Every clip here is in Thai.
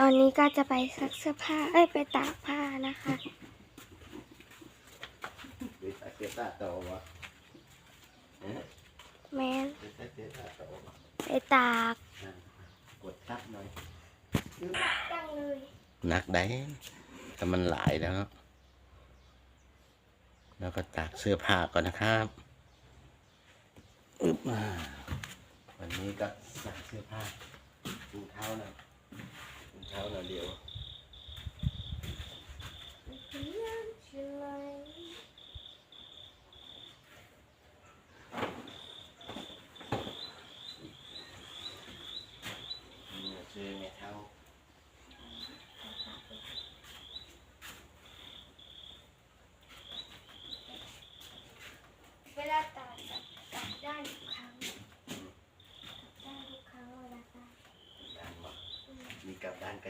ตอนนี้ก็จะไปซักเสื้อผ้า เอ้ย ไปตากผ้านะคะไปตากเสื้อผ้าต่อวะแมนไปตากกดทับหน่อยตั้เลยหนักได้แต่มันหลายแล้ว แล้วก็ตากเสื้อผ้าก่อนนะครับอึบมาวันนี้ก็ซักเสื้อผ้าถุงเท้านะ เท้าหน่อยเดียว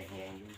แหงอยู่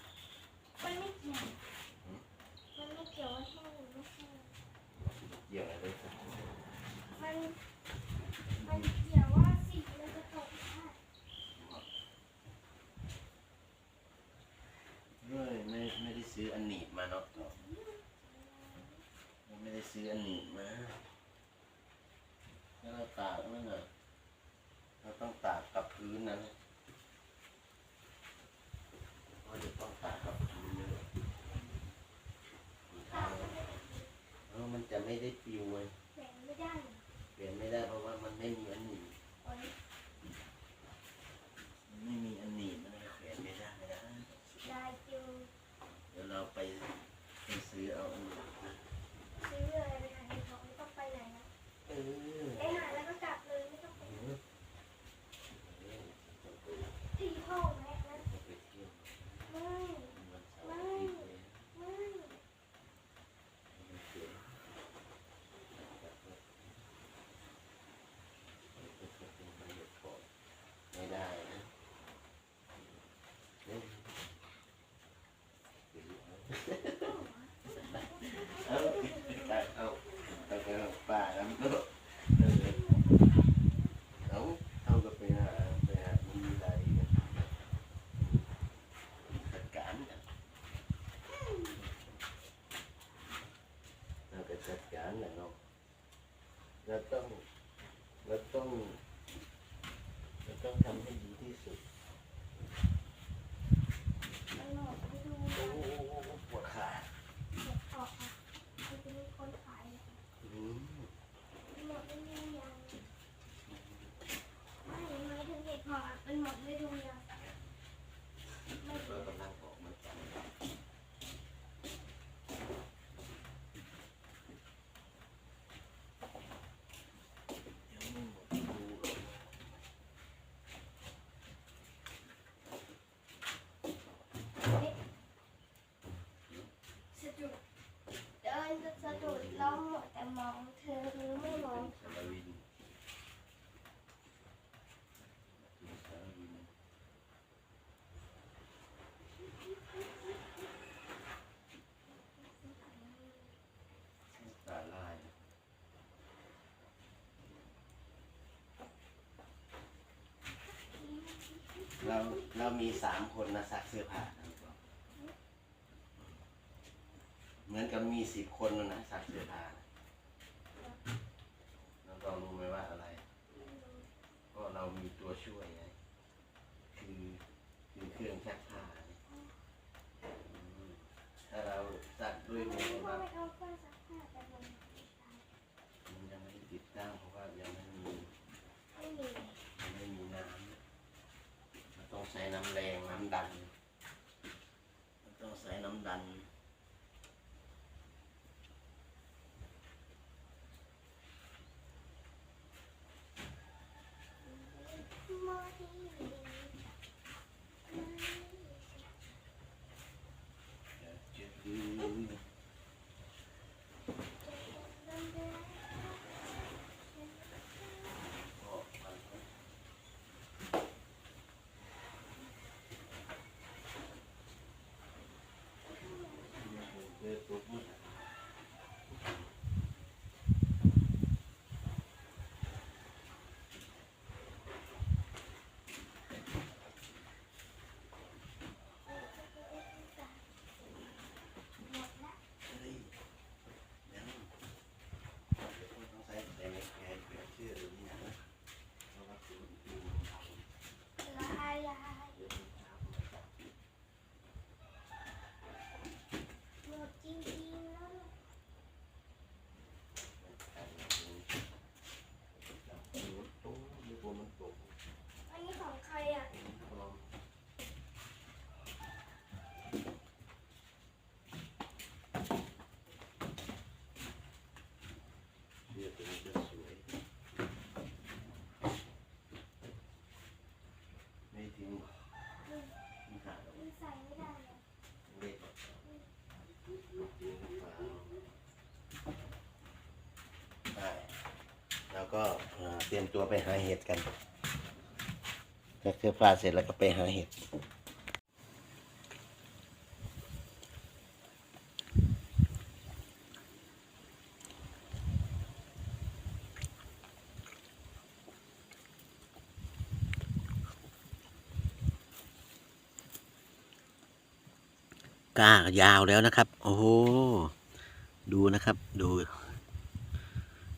มีสามคนนะซักเสื้อผ้าเหมือนกับมีสิบคนนะนะซักเสื้อผ้านะน้องรู้ไหมว่าอะไร ก็เรามีตัวช่วย ต้องใส่น้ำแรงน้ำดัน ต้องใส่น้ำดัน เตรียมตัวไปหาเห็ดกันซักเสื้อผ้าเสร็จแล้วก็ไปหาเห็ดก้ายาวแล้วนะครับ โอ้โหดูนะครับ ดู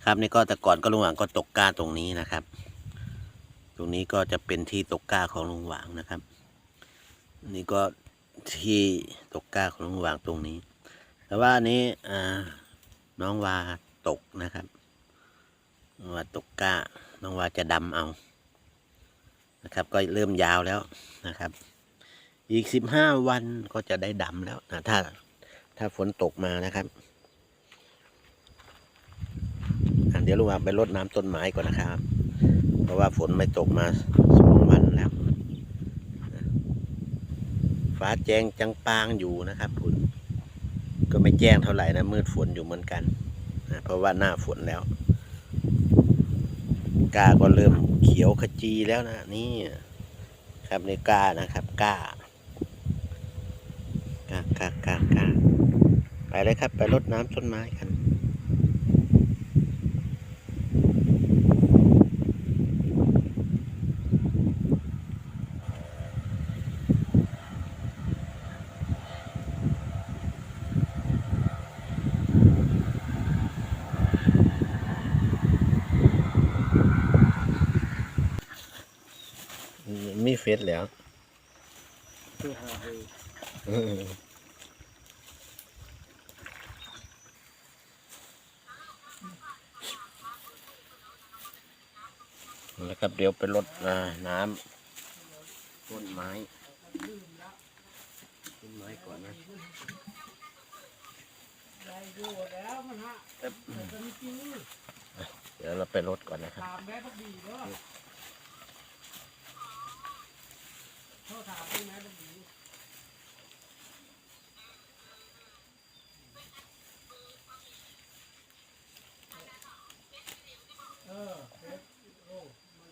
ครับนี่ก็แต่ก่อนก็ลุงหวางก็ตกก้าตรงนี้นะครับ ตรงนี้ก็จะเป็นที่ตกก้าของลุงหวางนะครับ นี่ก็ที่ตกก้าของลุงหวางตรงนี้ แต่ว่าอันนี้น้องวาตกนะครับน้องวาตกก้า น้องวาจะดำเอานะครับ ก็เริ่มยาวแล้วนะครับ อีกสิบห้าวันก็จะได้ดำแล้วนะถ้าถ้าฝนตกมานะครับอะ เดี๋ยวลุงวาไปรดน้ำต้นไม้ก่อนนะครับ เพราะว่าฝนไม่ตกมาสองวันแล้ว ฟ้าแจ้งจังปางอยู่นะครับฝนก็ไม่แจ้งเท่าไหร่นะมืดฝนอยู่เหมือนกันนะเพราะว่าหน้าฝนแล้วกาก็เริ่มเขียวขจีแล้วนะนี่ครับในกานะครับกากากากากากาไปเลยครับ ไปรดน้ำต้นไม้กัน มี เฟสแล้วคือหาเฮเออแล้วครับเดี๋ยวไปรดอ่าน้ำต้นไม้ต้นไม้ก่อนนะได้ดูแล้วมันฮะเอ๊ะแต่ก็มีจริงเดี๋ยวเราไปรดก่อนนะครับ ถามแม่พักดีเด้อเขาถามให้แม่พักดีเออเฟซโอ้มัน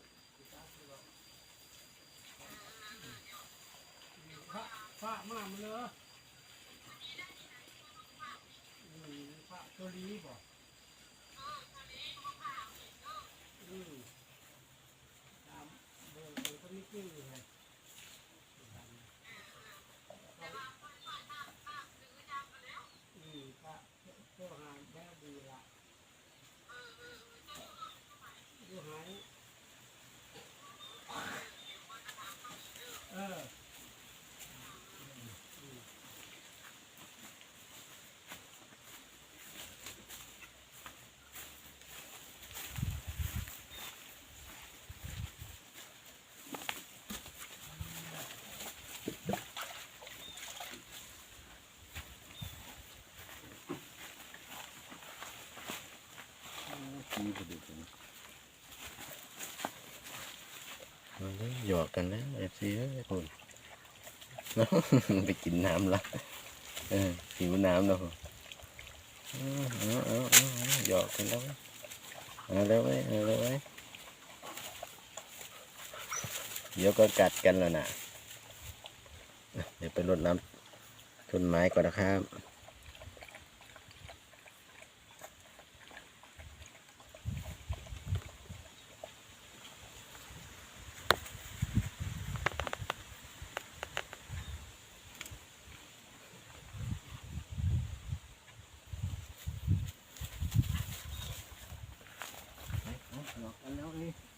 พระพระมากมันเลยอืมพระตัวนี้บอก อืมตามเบอร์มันก็ไม่จริงอยู่เลยอืมก็ก็หาแม่ดีละดูหายเออ เอาเลย หยอกกันแล้วเอฟซีเอ้ยคุณไปกินน้ำละเออหิวน้ำแล้วคุณเอาหยอกกันแล้วเอาแล้วไว้เอาแล้วไว้เดี๋ยวก็กัดกันแล้วนะเดี๋ยวไปรดน้ำต้นไม้ก่อนนะครับ อ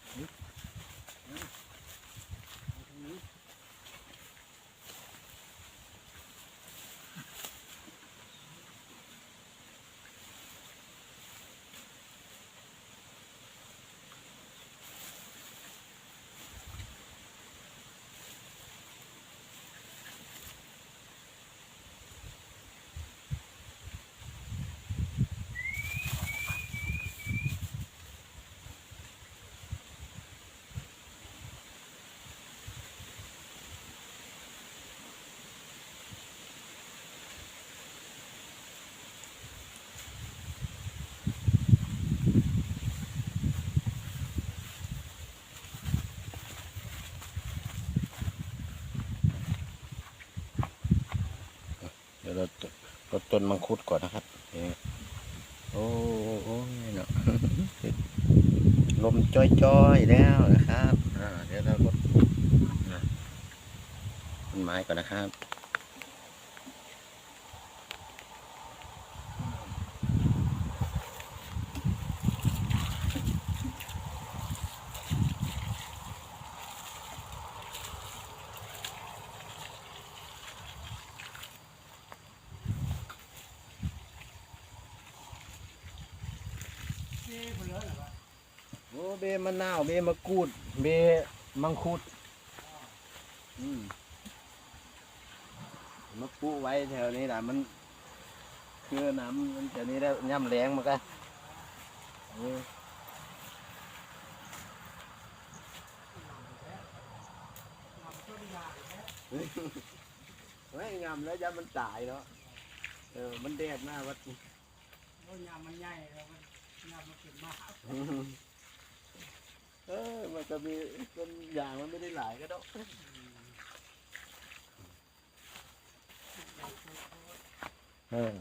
ต้นมังคุดก่อนนะครับโอ้โหเนาะลมจ้อยๆแล้วนะครับเดี๋ยวเราลดต้นไม้ก่อนนะครับ เอ๊ะคนเหลือเหรอวะ โอ้เบมะนาวเบมะกรูด เบมังคุดอืมมาปลูกไว้แถวนี้นะมันคือน้ำมันแถวนี้แล้วย่ำแรงมันก็เออไม่งามแล้วย่ำมันตายเนาะเออมันแดดหน้าวัดต้นยางมันใหญ่แล้วมัน เออมันจะมีต้นยางมันไม่ได้หลายก็ดอกเออ